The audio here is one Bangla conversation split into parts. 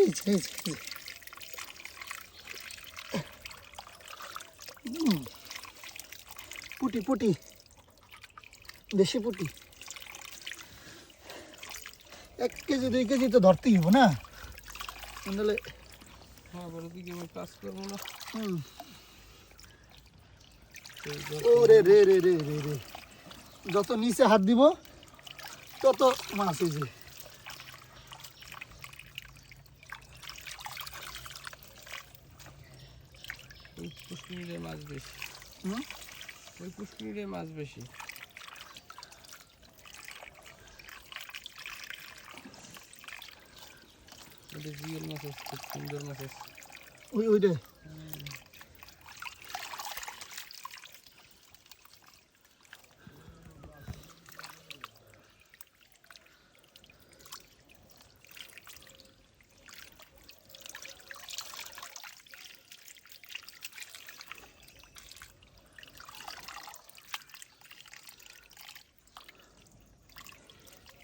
এই যে, এই যে, এই যে। পুটি পুটি দেশি পুটি এক কেজি দুই কেজি তো ধরতেই হব না ও রে রে রে রে রে রে যত নিচে হাত দিব তত মাছ এই যে ওই পুষ্কিনিরে মাছ বেশি। হুম? ওই পুষ্কিনিরে মাছ বেশি। এটা জিওল মাছ খুব সুন্দর মাছ ওই ওই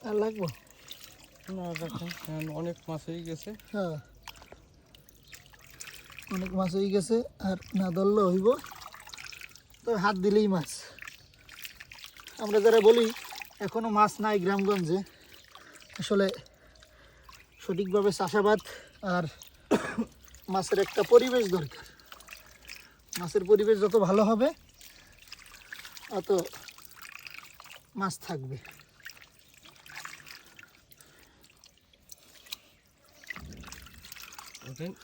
আর লাগবো? না দেখেন হ্যাঁ, অনেক মাছ হয়ে গেছে। হ্যাঁ। অনেক মাছ হয়ে গেছে আর না ধরলে হইব। তো হাত দিলেই মাছ। আমরা যারা বলি এখনও মাছ নাই গ্রামগঞ্জে। আসলে সঠিকভাবে চাষাবাদ আর মাছের একটা পরিবেশ দরকার। মাছের পরিবেশ যত ভালো হবে অত মাছ থাকবে।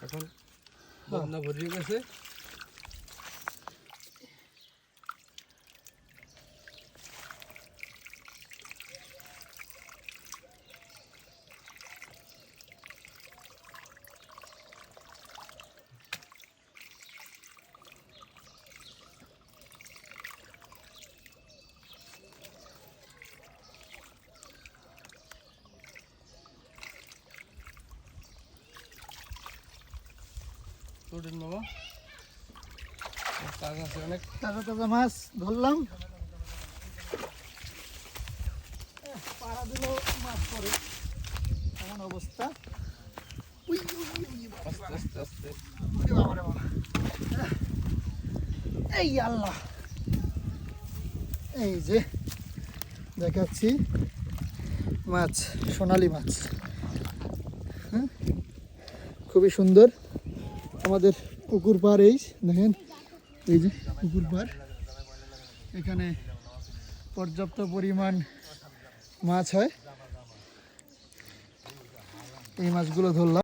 এখন বন্যা ভরিয়ে গেছে। ওঠেন বাবা কাজ আছে অনেক। তাজা তাজা মাছ ধরলাম। পাড়া দিলেও মাছ পড়ে এমন অবস্থা? আস্তে আস্তে আস্তে। এই আল্লাহ। এই যে দেখাচ্ছি মাছ সোনালি মাছ। হ্যাঁ? খুবই সুন্দর। আমাদের পুকুর পাড় এই দেখেন? এই যে পুকুর পাড়। এখানে পর্যাপ্ত পরিমাণ মাছ হয়। এই মাছগুলো ধরলাম।